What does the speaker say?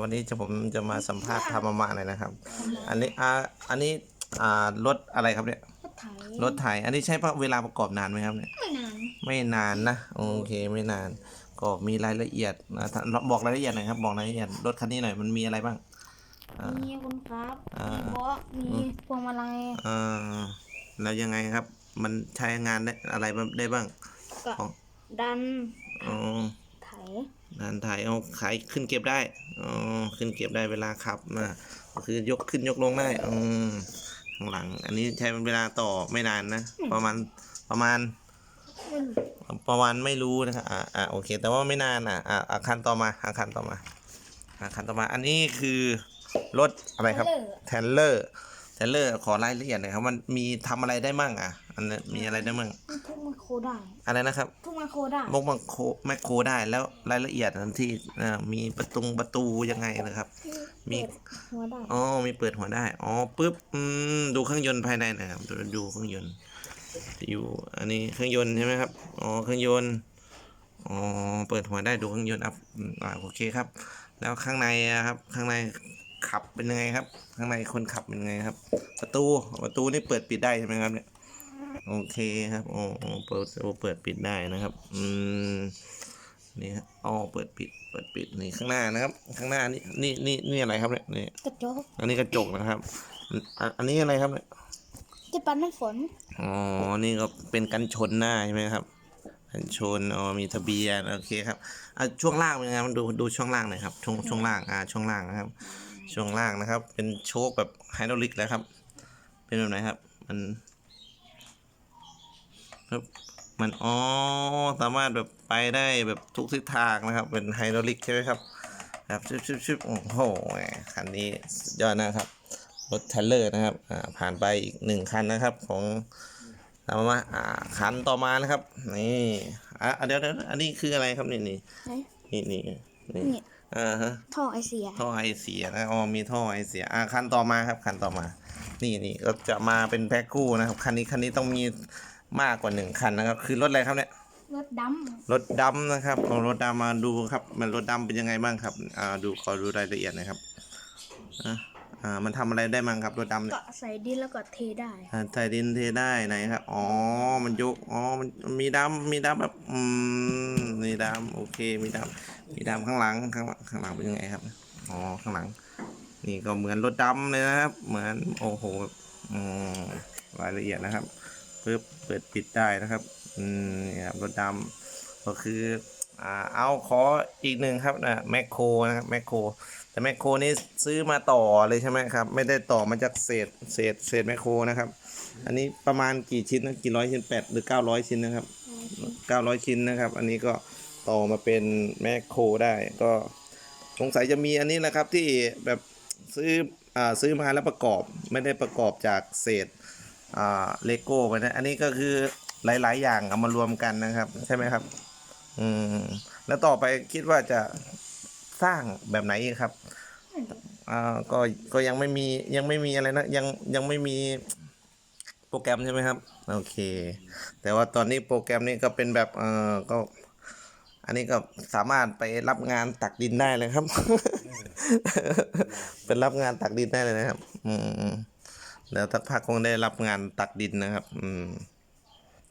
วันนี้จะผมจะมาสัมภาษณ์ธรรมะมาหน่อยนะครับ อันนี้อ่าอันนี้อ่ารถอะไรครับเนี่ยรถไถรถไถอันนี้ใช้เวลาประกอบนานไหมครับเนี่ยไม่นานไม่นานนะโอเคไม่นาน ก็มีรายละเอียดนะท่านบอกรายละเอียดหน่อยครับบอกรายละเอียดรถคันนี้หน่อยมันมีอะไรบ้างอ่ามีคนครับอ่ามีเบาะมีพวงมาลัยเอ่อแล้วยังไงครับ มันใช้งานได้อะไรได้บ้างก็อ๋อดันอ๋อ ไถงานถ่ายเอาขายขึ้นเก็บได้อ๋อขึ้นเก็บได้เวลาขับนะก็คือยกขึ้นยกลงได้อืมข้างหลัง อันนี้ใช้เวลาต่อไม่นานนะ ประมาณประมาณไม่รู้ประมาณไม่รู้นะครับอ่าอ่าโอเค แต่ว่าไม่นานอะอ่าอ่าคันต่อมาอ่าคันต่อมาอ่าคันต่อมา อันนี้คือรถอะไรครับเลิกแทนเลอร์แทนเลอร์ขอรายละเอียดหน่อยครับมันมีทำอะไรได้มั่งอะ อันนี้มีอะไรได้มั่งทุกไมโครได้ อะไรนะครับทุกไม โครได้มกมังโคแมคโครได้แล้วรายละเอียดอันที่อ่ามีประตูประตูยังไงนะครับ มี เปิดหัวได้อ๋อมีเปิดหัวได้ อ๋อปุ๊บอืมดูเครื่องยนต์ภายในหนะครับดูดูเครื่องยนต์ อยู่ อันนี้เครื่องยนต์ใช่ไหมครับ อ๋อ เครื่องยนต์ อ๋อ เปิดหัวได้ดูเครื่องยนต์อัพอืมอ่าโอเคครับ แล้วข้างในอะครับ ข้างในขับเป็นยังไงครับ ข้างในคนขับเป็นยังไงครับ ประตู ประตูนี่เปิดปิดได้ใช่ไหมครับเนี่ย โอเคครับโอ้โอ้เปิดประตูเปิดปิดได้นะครับ อืมนี่ครับอ๋อเปิดปิด เปิดปิดนี่ข้างหน้านะครับ ข้างหน้านี่นี่นี่นี่อะไรครับเนี่ยนี่กระจกอันนี้กระจกนะครับอันอันนี้อะไรครับเนี่ยจะปันน้ำฝนอ๋อนี่ก็เป็นกันชนหน้าใช่ไหมครับกันชนอ๋อมีทะเบียนโอเคครับอะช่วงล่างเป็นไงมันดูดูช่วงล่างหน่อยครับช่วงช่วงล่างอ่าช่วงล่างนะครับ ช่วงล่างนะครับ เป็นโชคแบบไฮดรอลิกแล้วครับ เป็นแบบไหนครับ มัน ครับ มันอ๋อสามารถแบบไปได้แบบทุกทิศทางนะครับ เป็นไฮดรอลิกใช่ไหมครับ ครับชิบชิบชิบโอ้โหคันนี้สุดยอดนะครับรถเทรลเลอร์นะครับอ่าผ่านไปอีกหนึ่งคันนะครับของตามมาอ่าคันต่อมานะครับ นี่อะเดี๋ยวเดี๋ยวอันนี้คืออะไรครับนี่นี่ไหนนี่นี่นี่นี่อ่าฮะท่อไอเสีย ท่อไอเสียนะอ๋อมีท่อไอเสียอ่าคันต่อมาครับคันต่อมา นี่นี่ก็จะมาเป็นแพ็คคู่นะครับคันนี้คันนี้ต้องมี มากกว่าหนึ่งคันนะครับ คือรถอะไรครับเนี่ย รถดรถดำนะครับเอารถดำมาดูครับ มันรถดำเป็นยังไงบ้างครับ อ่า ดูขอดูรายละเอียดหน่อยครับอ่าอ่า มันทำอะไรได้บ้างครับรถดำำเนี่ยก็ใส่ดินแล้วก็เทได้ อ่าใส่ดินเทได้ไหนครับ อ๋อ มันยก อ๋อ มันมีดำมีดำแบบ อืมมีดำโอเค มีดำมีดำข้างหลัง ข้างหลัง ข้างหลังเป็นยังไงครับ อ๋อ ข้างหลัง นี่ก็เหมือนรถดำเลยนะครับ เหมือน โอ้โหแบบอืมรายละเอียดนะครับ ปึ๊บเปิดปิดได้นะครับ อืมนี่ครับรถดำก็คืออ่าเอาขออีกหนึ่งครับนะแมคโครนะครับแมคโครแต่แมคโครนี่ซื้อมาต่อเลยใช่ไหมครับ ไม่ได้ต่อมาจากเศษเศษเศษแมคโครนะครับ อันนี้ประมาณกี่ชิ้นนะกี่ร้อยชิ้นแปดหรือเก้าร้อยชิ้นนะครับเก้าร้อยชิ้นนะครับ อันนี้ก็ต่อมาเป็นแมคโครได้ก็สงสัยจะมีอันนี้แหละครับที่แบบซื้ออ่าซื้อมาแล้วประกอบไม่ได้ประกอบจากเศษ เลโก้ไปนะ อันนี้ก็คือหลาย ๆ อย่างเอามารวมกันนะครับ ใช่ไหมครับ อืม แล้วต่อไปคิดว่าจะสร้างแบบไหนครับอ่าก็ก็ยังไม่มียังไม่มีอะไรนะยังยังไม่มีโปรแกรมใช่ไหมครับโอเค แต่ว่าตอนนี้โปรแกรมนี้ก็เป็นแบบเออก็ อันนี้ก็สามารถไปรับงานตักดินได้เลยครับ เป็นรับงานตักดินได้เลยนะครับ อืม แล้วทักพักคงได้รับงานตักดินนะครับ อืม